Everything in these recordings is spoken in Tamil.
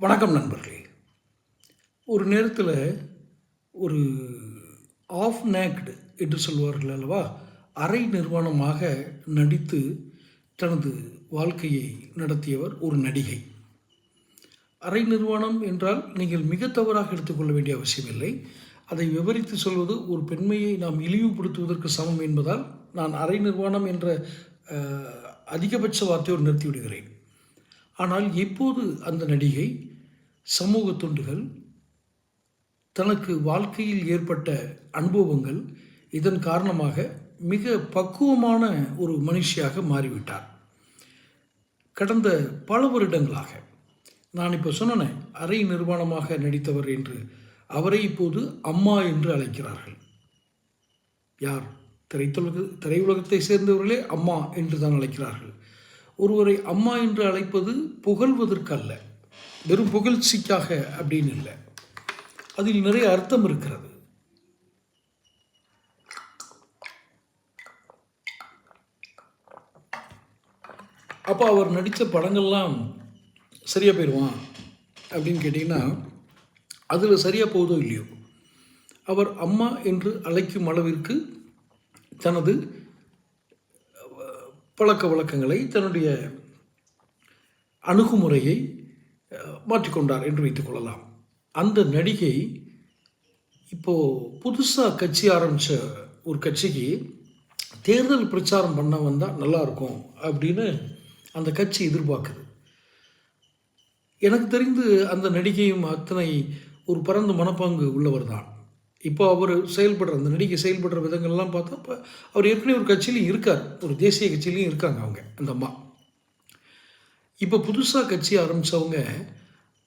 வணக்கம் நண்பர்களே. ஒரு நேரத்தில் ஒரு ஆஃப் நேக்டு என்று சொல்வார்கள் அல்லவா? அரை நிர்வாணமாக நடித்து தனது வாழ்க்கையை நடத்தியவர் ஒரு நடிகை. அரை நிர்வாணம் என்றால் நீங்கள் மிக தவறாக எடுத்துக்கொள்ள வேண்டிய அவசியமில்லை. அதை விவரித்து சொல்வது ஒரு பெண்மையை நாம் இழிவுபடுத்துவதற்கு சமம் என்பதால் நான் அரை நிர்வாணம் என்ற அதிகபட்ச வார்த்தையோடு நிறுத்திவிடுகிறேன். ஆனால் இப்போது அந்த நடிகை சமூக தொண்டுகள் தனக்கு வாழ்க்கையில் ஏற்பட்ட அனுபவங்கள் இதன் காரணமாக மிக பக்குவமான ஒரு மனுஷியாக மாறிவிட்டார். கடந்த பல வருடங்களாக நான் இப்போ சொன்னேன் அரை நிர்வாணமாக நடித்தவர் என்று அவரை இப்போது அம்மா என்று அழைக்கிறார்கள். யார்? திரைத்துலக திரையுலகத்தை சேர்ந்தவர்களே அம்மா என்று தான் அழைக்கிறார்கள். ஒருவரை அம்மா என்று அழைப்பது புகழ்வதற்கல்ல. வெறும் புகழ்ச்சிக்காக அப்படின்னு இல்லை. அதில் நிறைய அர்த்தம் இருக்கிறது. அப்போ அவர் நடித்த படங்கள்லாம் சரியாக போயிடுவான் அப்படின்னு கேட்டிங்கன்னா அதில் சரியாக போகுதோ இல்லையோ. அவர் அம்மா என்று அழைக்கும் அளவிற்கு தனது பழக்க வழக்கங்களை தன்னுடைய அணுகுமுறையை மாற்றிக்கொண்டார் என்று வைத்துக்கொள்ளலாம் அந்த நடிகை இப்போது புதுசாக கட்சி ஆரம்பித்த ஒரு கட்சிக்கு தேர்தல் பிரச்சாரம் பண்ண வந்தால் நல்லாயிருக்கும் அப்படின்னு அந்த கட்சி எதிர்பார்க்குது. எனக்கு தெரிந்து அந்த நடிகையும் அத்தனை ஒரு பரந்த மனப்பாங்கு உள்ளவர் தான் இப்போ அவர் செயல்படுற அந்த நடிகை செயல்படுற விதங்கள்லாம் பார்த்தா இப்போ அவர் ஏற்கனவே ஒரு கட்சியிலையும் இருக்கார். ஒரு தேசிய கட்சியிலையும் இருக்காங்க அவங்க அந்த அம்மா. இப்போ புதுசாக கட்சி ஆரம்பித்தவங்க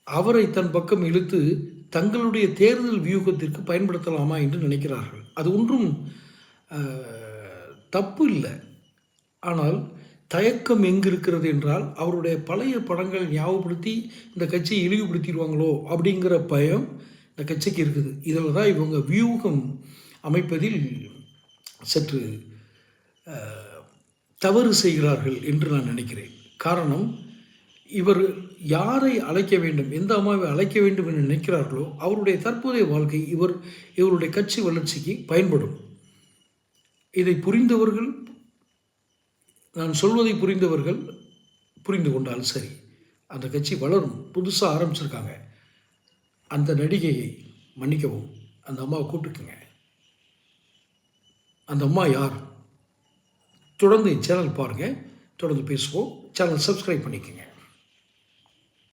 அவரை தன் பக்கம் இழுத்து தங்களுடைய தேர்தல் வியூகத்திற்கு பயன்படுத்தலாமா என்று நினைக்கிறார்கள். அது ஒன்றும் தப்பு இல்லை. ஆனால் தயக்கம் எங்கு இருக்கிறது என்றால் அவருடைய பழைய படங்கள் ஞாபகப்படுத்தி இந்த கட்சியை இழிவுபடுத்திடுவாங்களோ அப்படிங்கிற பயம் இந்த கட்சிக்கு இருக்குது. இதில் தான் இவங்க வியூகம் அமைப்பதில் சற்று தவறு செய்கிறார்கள் என்று நான் நினைக்கிறேன். காரணம் இவர் யாரை அழைக்க வேண்டும் எந்த அம்மாவை அழைக்க வேண்டும் என்று நினைக்கிறார்களோ அவருடைய தற்போதைய வாழ்க்கை இவர் இவருடைய கட்சி வளர்ச்சிக்கு பயன்படும். இதை புரிந்தவர்கள் நான் சொல்வதை புரிந்தவர்கள் புரிந்து கொண்டால் சரி. அந்த கட்சி வளரும் புதுசாக ஆரம்பிச்சிருக்காங்க. அந்த நடிகையை மன்னிக்கவும். அந்த அம்மாவை கூப்பிட்டுக்குங்க. அந்த அம்மா யார்? தொடர்ந்து சேனல் பாருங்கள் தொடர்ந்து பேசுவோம். சேனல் சப்ஸ்கிரைப் பண்ணிக்கோங்க.